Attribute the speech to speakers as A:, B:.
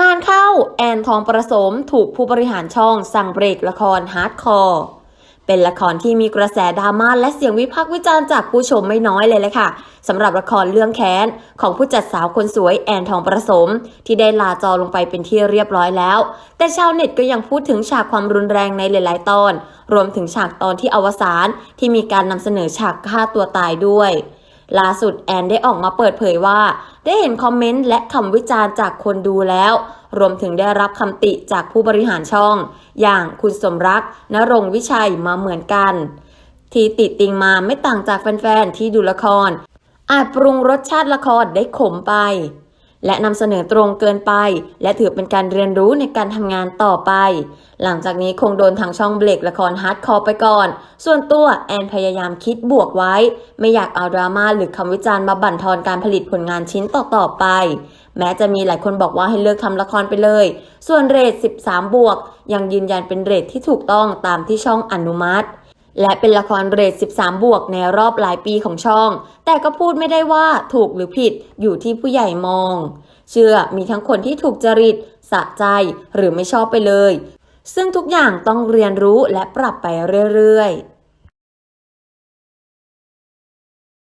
A: งานเข้าแอนทองประสมถูกผู้บริหารช่องสั่งเบรกละครฮาร์ดคอร์เป็นละครที่มีกระแสดราม่าและเสียงวิพากษ์วิจารณ์จากผู้ชมไม่น้อยเลยเลยค่ะสำหรับละครเรื่องแค้น ของผู้จัดสาวคนสวยแอนทองประสม ที่ได้ลาจอลงไปเป็นที่เรียบร้อยแล้ว แต่ชาวเน็ตก็ยังพูดถึงฉากความรุนแรงในหลาย ๆ ตอน รวมถึงฉากตอนที่อวสานที่มีการนำเสนอฉากฆ่าตัวตายด้วยล่าสุดแอนได้ออกมาเปิดเผยว่า ได้เห็นคอมเมนต์และคำวิจารณ์จากคนดูแล้ว รวมถึงได้รับคำติจากผู้บริหารช่อง อย่างคุณสมรักนรงวิชัยมาเหมือนกัน ที่ติดติงมาไม่ต่างจากแฟนๆที่ดูละคร อาจปรุงรสชาติละครได้ขมไป และนำเสนอตรงเกินไป และถือเป็นการเรียนรู้ในการทำงานต่อไป หลังจากนี้คงโดนทางช่องเบรกละครฮาร์ดคอร์ไปก่อน ส่วนตัวแอนพยายามคิดบวกไว้ ไม่อยากเอาดราม่าหรือคำวิจารณ์มาบั่นทอนการผลิตผลงานชิ้นต่อๆไป แม้จะมีหลายคนบอกว่าให้เลิกทำละครไปเลย ส่วนเรท 13 บวก ยังยืนยันเป็นเรทที่ถูกต้องตามที่ช่องอนุมัติ และเป็นละครเรท 13 บวกในรอบหลายปีของช่อง แต่ก็พูดไม่ได้ว่าถูกหรือผิดอยู่ที่ผู้ใหญ่มอง เชื่อมีทั้งคนที่ถูกจริต สะใจหรือไม่ชอบไปเลย ซึ่งทุกอย่างต้องเรียนรู้และปรับไปเรื่อยๆ